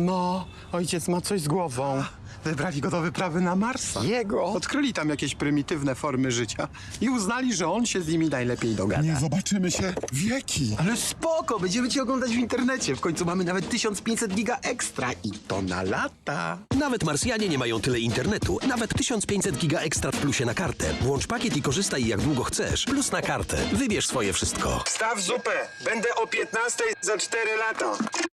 Mamo, ojciec ma coś z głową. Wybrali go do wyprawy na Marsa. Jego? Odkryli tam jakieś prymitywne formy życia i uznali, że on się z nimi najlepiej dogada. Nie zobaczymy się wieki. Ale spoko, będziemy cię oglądać w internecie. W końcu mamy nawet 1500 giga ekstra i to na lata. Nawet Marsjanie nie mają tyle internetu. Nawet 1500 giga ekstra w plusie na kartę. Włącz pakiet i korzystaj jak długo chcesz. Plus na kartę. Wybierz swoje wszystko. Staw zupę. Będę o 15 za 4 lata.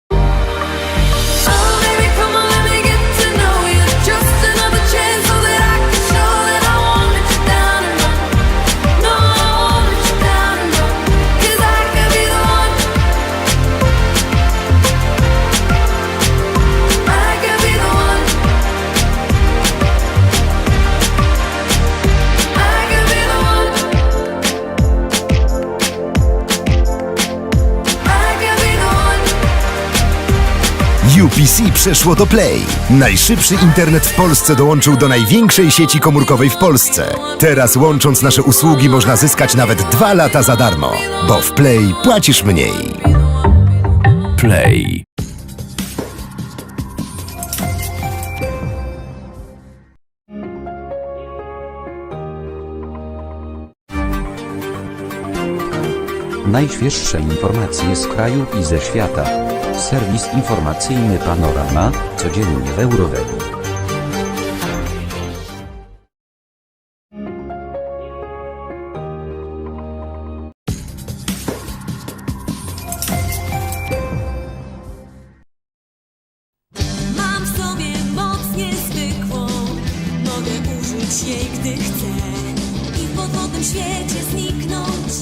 UPC przeszło do Play. Najszybszy internet w Polsce dołączył do największej sieci komórkowej w Polsce. Teraz łącząc nasze usługi można zyskać nawet dwa lata za darmo, bo w Play płacisz mniej. Play. Najświeższe informacje z kraju i ze świata. Serwis informacyjny Panorama, codziennie w Euroweli. Mam sobie moc mogę użyć jej, gdy chcę. I w podwodnym świecie zniknę.